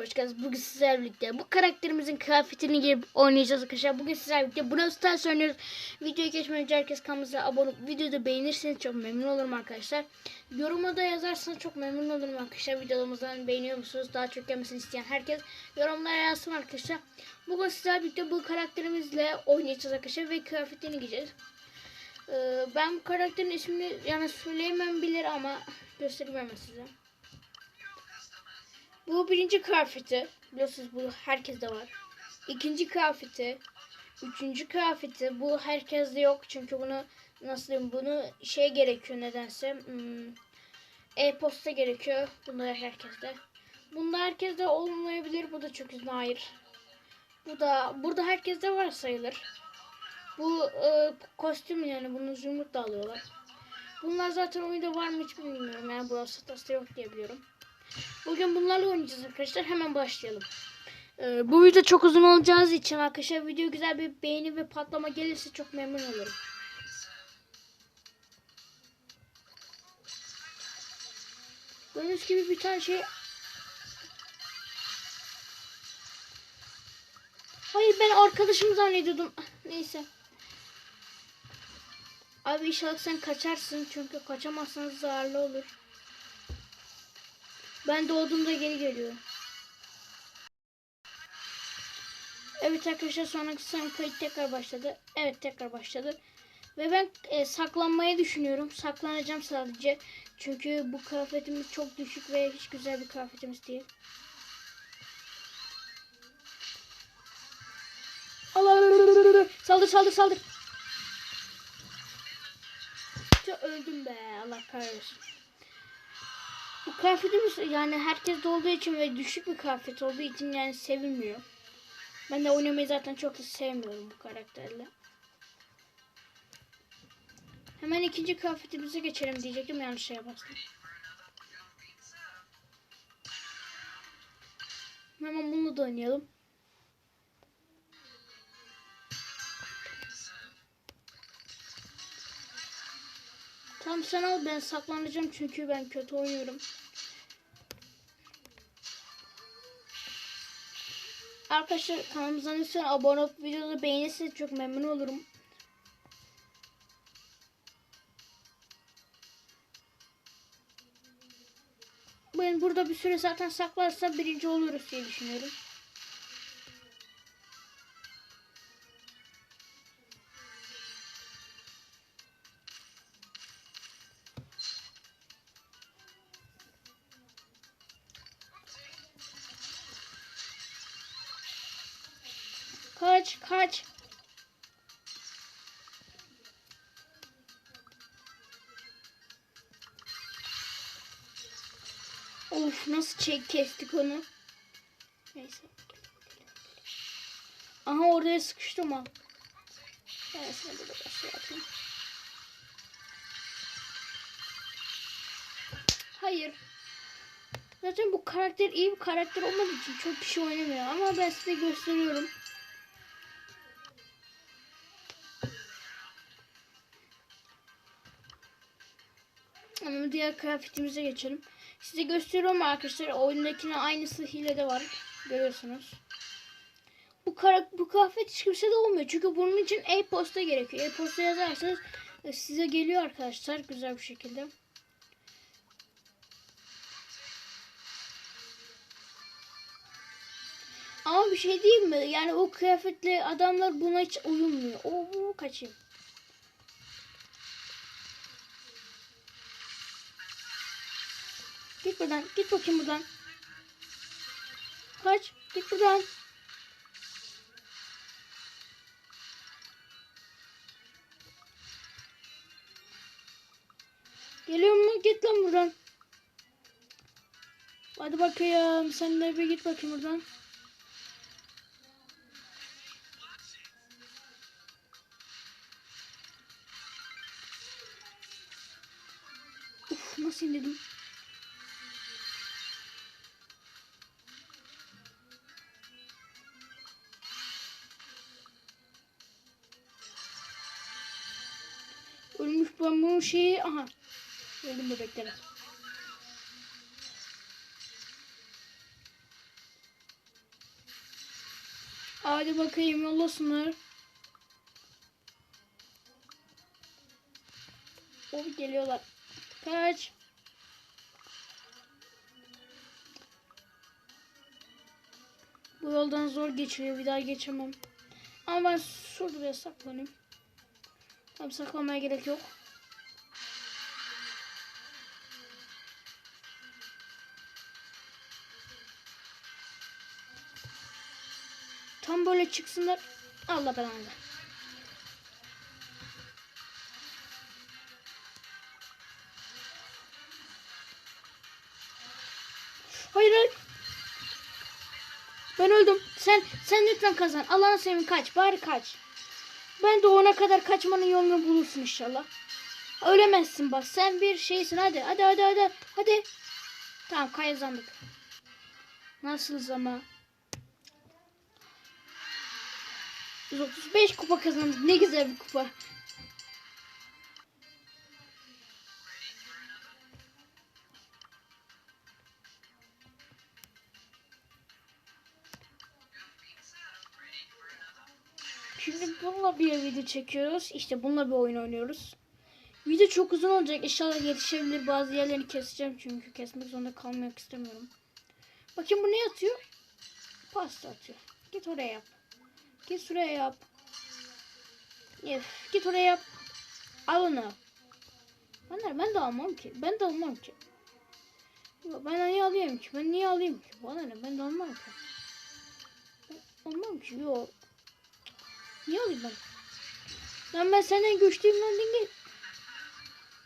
hoş geldiniz. Bugün sizlerle birlikte bu karakterimizin kıyafetini giyip oynayacağız arkadaşlar. Bugün sizlerle birlikte Brawl Stars oynuyoruz. Videoyu geçmeden önce herkes kanalımıza abone olup videoyu da beğenirseniz çok memnun olurum arkadaşlar. Yoruma da yazarsanız çok memnun olurum arkadaşlar. Videolarımızdan beğeniyor musunuz? Daha çok gelmesini isteyen herkes yorumlara yazsın arkadaşlar. Bugün sizlerle birlikte bu karakterimizle oynayacağız arkadaşlar ve kıyafetini giyeceğiz. Ee, ben bu karakterin ismini yani söyleyemem bilir ama göstereyim hemen size. Bu birinci kıyafeti. Biliyorsunuz bu herkeste var. İkinci kıyafeti. Üçüncü kıyafeti. Bu herkeste yok. Çünkü bunu nasıl diyeyim bunu şey gerekiyor nedense. Hmm, E-posta gerekiyor. Bunda herkeste. Bunda herkeste olmayabilir. Bu da çok nadir. Bu da burada herkeste var sayılır. Bu e, kostüm yani bunu zümrüt alıyorlar. Bunlar zaten oyunda var mı hiç bilmiyorum. Yani Brawl Stars'ta yok diye biliyorum. Bugün bunlarla oynayacağız arkadaşlar. Hemen başlayalım. Ee, bu video çok uzun olacağı için arkadaşlar video güzel bir beğeni ve patlama gelirse çok memnun olurum. Gördüğünüz gibi bir tane şey... Hayır ben arkadaşım zannediyordum. Neyse. Abi inşallah sen kaçarsın çünkü kaçamazsanız zararlı olur. Ben doğduğumda geri geliyorum. Evet arkadaşlar sonraki son kayıt tekrar başladı. Evet tekrar başladı. Ve ben e, saklanmayı düşünüyorum. Saklanacağım sadece. Çünkü bu kıyafetimiz çok düşük ve hiç güzel bir kıyafetimiz değil. Allah saldır saldır saldır. Öldüm be Allah kahretsin. Bu kıyafetimiz yani herkes olduğu için ve düşük bir kıyafet olduğu için yani sevilmiyor. Ben de oynamayı zaten çok da sevmiyorum bu karakterle. Hemen ikinci kıyafetimize geçelim diyecektim yanlış şeye bastım. Hemen bunu da oynayalım. Tamam sen al ben saklanacağım çünkü ben kötü oynuyorum. Arkadaşlar kanalımıza lütfen abone olup videoyu beğenirseniz çok memnun olurum. Ben burada bir süre zaten saklarsa birinci oluruz diye düşünüyorum. Kaç kaç. Of nasıl çek kestik onu. Neyse. Aha oraya sıkıştım ha. Neyse burada başlayalım. Hayır. Zaten bu karakter iyi bir karakter olmadığı için çok kişi oynamıyor ama ben size gösteriyorum. Diğer kıyafetimize geçelim. Size gösteriyorum arkadaşlar. Oyundakine aynısı hilede var. Görüyorsunuz. Bu kara, bu kıyafet hiç kimse de olmuyor. Çünkü bunun için e-posta gerekiyor. E-posta yazarsanız e, size geliyor arkadaşlar. Güzel bir şekilde. Ama bir şey diyeyim mi? Yani o kıyafetli adamlar buna hiç uyumuyor. O bu kaçayım. Git buradan. Git bakayım buradan. Kaç. Git buradan. Geliyor mu? Git lan buradan. Hadi bakayım. Sen de bir git bakayım buradan. Uf nasıl indirdim? Ben bunun şeyi aha. Öldüm bebekler. Hadi bakayım yollasınlar. Oh geliyorlar. Kaç. Bu yoldan zor geçiliyor. Bir daha geçemem. Ama ben şurada bir saklanayım. Tam saklamaya gerek yok. Tam böyle çıksınlar. Allah belanı. Hayır hayır. Ben öldüm. Sen sen lütfen kazan. Allah'ını seveyim kaç. Bari kaç. Ben de kadar kaçmanın yolunu bulursun inşallah. Ölemezsin bak. Sen bir şeysin. Hadi hadi hadi hadi. Hadi. Tamam kazandık. Nasıl ama? 135 kupa kazandık. Ne güzel bir kupa. Şimdi bununla bir video çekiyoruz. İşte bununla bir oyun oynuyoruz. Video çok uzun olacak. İnşallah yetişebilir. Bazı yerlerini keseceğim çünkü kesmek zorunda kalmak istemiyorum. Bakayım bu ne atıyor? Pasta atıyor. Git oraya yap. Git şuraya yap. Yef, git oraya yap. Al onu. Ben, ben de almam ki. Ben de almam ki. Ben niye alayım ki? Ben niye alayım ki? Bana ne? Ben de almam ki. Ben almam ki. Yok. Niye alayım ben? Lan ben senden güçlüyüm lan dingil.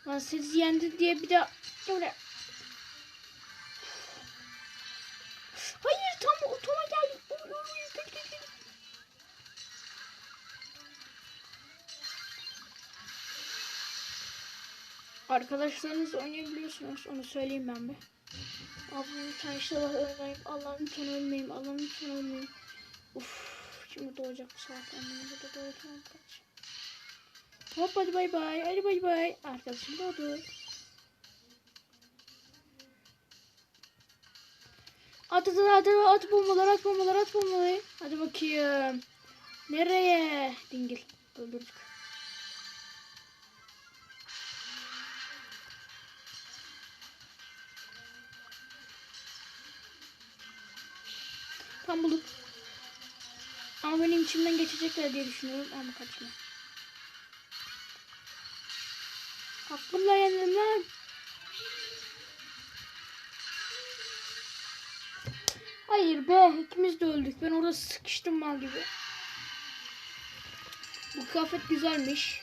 Lan siz yendi diye bir daha... Gel buraya. Arkadaşlarınız oynayabiliyorsunuz. Onu söyleyeyim ben bir. Abi lütfen inşallah ölmeyeyim. Allah'ım lütfen ölmeyeyim. Allah'ım lütfen ölmeyeyim. Uf, şimdi doğacak bu saatten. Burada doğacağım kaç. Hop hadi bay bay. Hadi bay bay. Arkadaşım doğdu. At at at at bombalar at bombalar at bombaları. Hadi bakayım. Nereye? Dingil. Öldürdük. Ama benim içimden geçecekler diye düşünüyorum ama kaçma. Aklımla yendim lan. Hayır be ikimiz de öldük. Ben orada sıkıştım mal gibi. Bu kıyafet güzelmiş.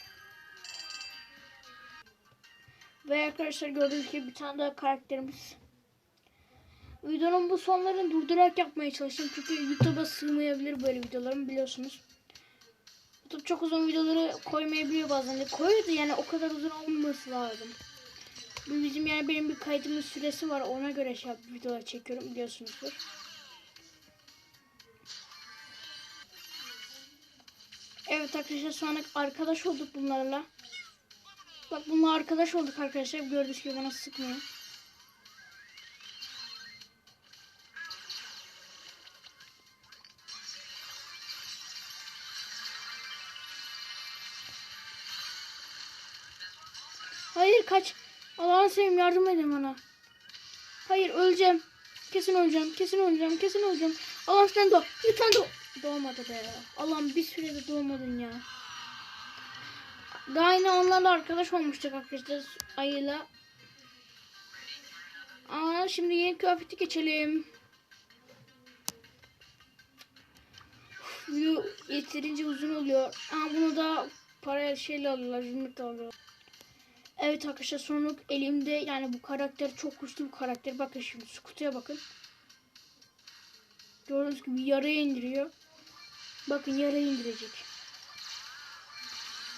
Ve arkadaşlar gördüğünüz gibi bir tane daha karakterimiz. Videonun bu sonlarını durdurarak yapmaya çalıştım. Çünkü YouTube'a sığmayabilir böyle videolarım biliyorsunuz. YouTube çok uzun videoları koymayabiliyor bazen de. Koyuyor da yani o kadar uzun olmaması lazım. Bu bizim yani benim bir kaydımın süresi var. Ona göre şey yap, videolar çekiyorum biliyorsunuzdur. Evet arkadaşlar sonra arkadaş olduk bunlarla. Bak bununla arkadaş olduk arkadaşlar. Gördüğünüz gibi bana sıkmıyor. Hayır kaç. Allah'ını seveyim yardım edin bana. Hayır öleceğim. Kesin öleceğim. Kesin öleceğim. Kesin öleceğim. Allah'ım sen doğ. Lütfen doğ. Doğmadı be. Allah'ım bir sürede doğmadın ya. Daha yine onlarla arkadaş olmuştuk arkadaşlar ayıyla. Aa, şimdi yeni kıyafeti geçelim. Video yeterince uzun oluyor. Aa, bunu da paraya şeyle alıyorlar. Zümrüt alıyorlar. Evet arkadaşlar sonluk elimde yani bu karakter çok güçlü bir karakter. Bakın şimdi şu kutuya bakın. Gördüğünüz gibi yaraya indiriyor. Bakın yaraya indirecek.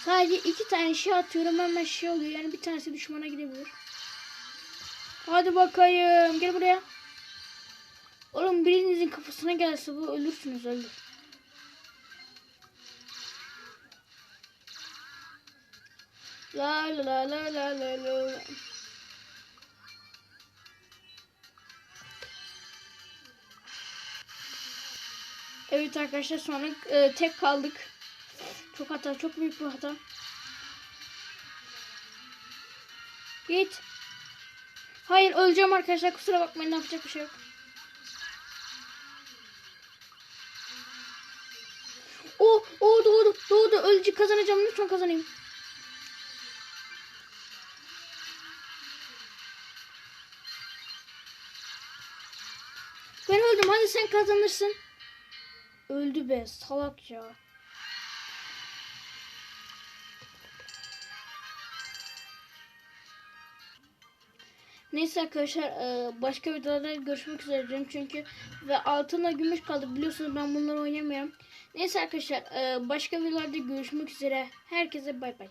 Sadece iki tane şey atıyorum hemen şey oluyor. Yani bir tanesi düşmana gidebilir. Hadi bakayım. Gel buraya. Oğlum birinizin kafasına gelse bu ölürsünüz öldür. La la la la la la la. Evet arkadaşlar sonra e, tek kaldık. Çok hata, çok büyük bir hata. Git. Hayır öleceğim arkadaşlar kusura bakmayın yapacak bir şey yok. O, o doğdu, doğdu. Ölecek kazanacağım lütfen kazanayım. Ben öldüm hadi sen kazanırsın. Öldü be salak ya. Neyse arkadaşlar e, başka videolarda görüşmek üzere diyorum çünkü ve altına gümüş kaldı biliyorsunuz ben bunları oynamıyorum. Neyse arkadaşlar e, başka videolarda görüşmek üzere. Herkese bay bay.